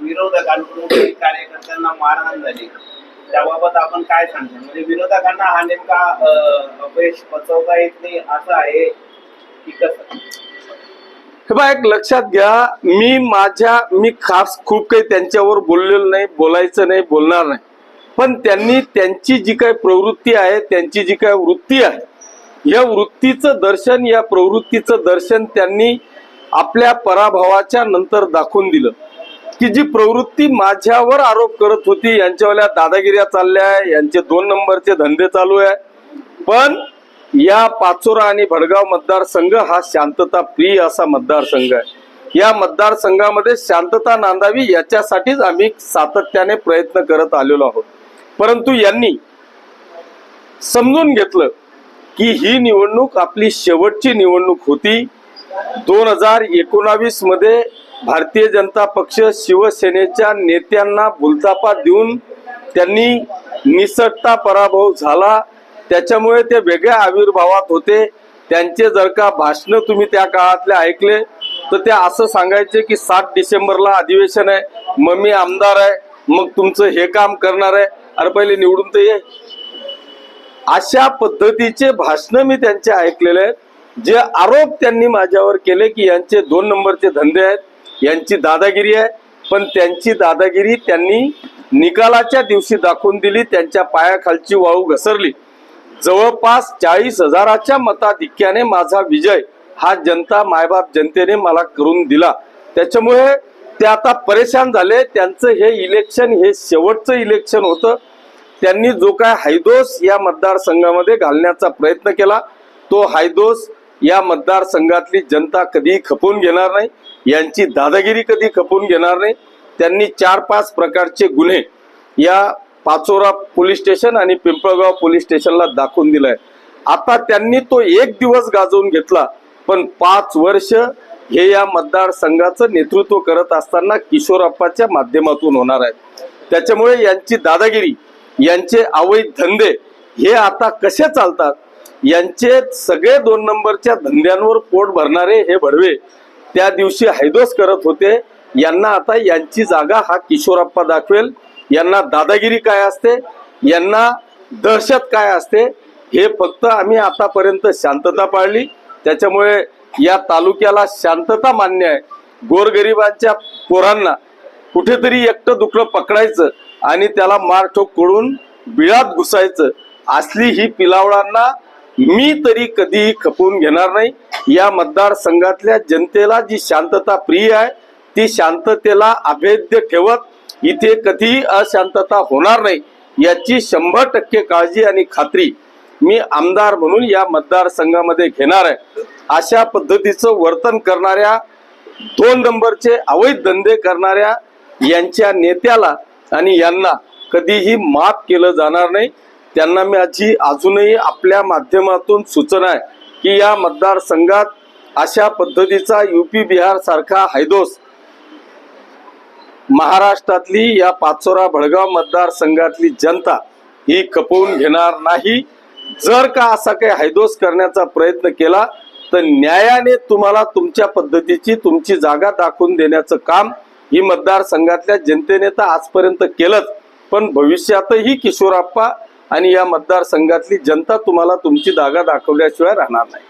विरोधकांकडून कार्यकर्त्यांना मारहाण झाली. त्याबाबत आपण काय सांगतो म्हणजे विरोधकांना हा नेमका अपयश पचवता येत नाही असं आहे की कसं? एक लक्षात घ्या मी माझ्या मी खास खूप काही त्यांच्यावर बोललेलो नाही बोलायचं नाही बोलणार नाही. पण त्यांनी त्यांची जी काही प्रवृत्ती आहे त्यांची जी काही वृत्ती आहे या वृत्तीचं दर्शन या प्रवृत्तीचं दर्शन त्यांनी आपल्या पराभवाच्या नंतर दाखवून दिलं. की जी प्रवृत्ती माझ्यावर आरोप करत होती यांच्यावाल्या दादागिऱ्या चालल्या आहे यांचे दोन नंबरचे धंदे चालू आहे. पण या पाचोरा आणि भडगाव मतदारसंघ हा शांतता प्रिय असा मतदारसंघ आहे. या मतदारसंघामध्ये शांतता नांदावी याच्यासाठीच आम्ही सातत्याने प्रयत्न करत आलेलो आहोत. परंतु यांनी समजून घेतलं की ही निवडणूक आपली शेवटची निवडणूक होती. दोन हजार एकोणावीसमध्ये भारतीय जनता पक्ष शिवसेनेच्या नेत्यांना भुलतापा देऊन त्यांनी निसटता पराभव झाला. त्याच्यामुळे ते वेगळ्या आविर्भावात होते. त्यांचे जर का भाषण तुम्ही त्या काळातले ऐकले तर ते असं सांगायचे की सात डिसेंबरला अधिवेशन आहे. मग मी आमदार आहे. मग तुमचं हे काम करणार आहे. अरे पहिले निवडून तर ये. अशा पद्धतीचे भाषण मी त्यांचे ऐकलेले आहेत. जे आरोप त्यांनी माझ्यावर केले की यांचे दोन नंबरचे धंदे आहेत यांची दादागिरी आहे पण त्यांची दादागिरी त्यांनी निकालाच्या दिवशी दाखवून दिली त्यांच्या पायाखालची वाळू घसरली. जवळपास चाळीस हजाराच्या मताधिक्याने माझा विजय हा जनता मायबाप जनतेने मला करून दिला. त्याच्यामुळे ते आता परेशान झाले. त्यांचं हे इलेक्शन हे शेवटचं इलेक्शन होतं. त्यांनी जो काय हायदोस या मतदारसंघामध्ये घालण्याचा प्रयत्न केला तो हायदोस या मतदारसंघातली जनता कधी खपवून घेणार नाही यांची दादागिरी कधी खपवून घेणार नाही त्यांनी चार पाच प्रकारचे गुन्हे या पाचोरा पोलीस स्टेशन आणि पिंपळगाव पोलीस स्टेशनला दाखवून दिलाय. आता त्यांनी तो एक दिवस गाजवून घेतला पण पाच वर्ष हे या मतदारसंघाचं नेतृत्व करत असताना किशोरप्पाच्या माध्यमातून होणार आहे. त्याच्यामुळे यांची दादागिरी यांचे अवैध धंदे हे आता कसे चालतात? यांचे सगळे दोन नंबरच्या धंद्यांवर पोट भरणारे हे भडवे त्या दिवशी हैदोस करत होते. यांना आता यांची जागा हा किशोरप्पा दाखवेल. यांना दादागिरी काय असते? यांना दहशत काय असते? हे फक्त आम्ही आतापर्यंत शांतता पाळली. त्याच्यामुळे या तालुक्याला शांतता मान्य आहे. गोरगरिबांच्या पोरांना कुठेतरी एकटं दुखलं पकडायचं आणि त्याला मारठोक करून बिळात घुसायचं. असली ही पिलावळांना मी तरी कधीही खपवून घेणार नाही. या मतदारसंघातल्या जनतेला जी शांतता प्रिय आहे ती शांततेला अभेद्य ठेवत इथे कधीही अशांतता होणार नाही याची शंभर टक्के काळजी आणि खात्री मी आमदार म्हणून या मतदारसंघामध्ये घेणार आहे. अशा पद्धतीचं वर्तन करणाऱ्या दोन नंबरचे अवैध धंदे करणाऱ्या यांच्या नेत्याला आणि यांना कधीही माफ केलं जाणार नाही. त्यांना माझी अजूनही आपल्या माध्यमातून सूचना आहे की या मतदारसंघात अशा पद्धतीचा युपी बिहार सारखा हैदोस महाराष्ट्रातली या पाचोरा भडगाव मतदारसंघातली जनता ही खपवून घेणार नाही. जर का असा काही हैदोस करण्याचा प्रयत्न केला तर न्यायाने तुम्हाला तुमच्या पद्धतीची तुमची जागा दाखवून देण्याचं काम ही मतदारसंघातल्या जनतेने तर आजपर्यंत केलंच. पण भविष्यातही किशोरप्पा आणि या मतदारसंघातली जनता तुम्हाला तुमची जागा दाखवल्याशिवाय राहणार नाही.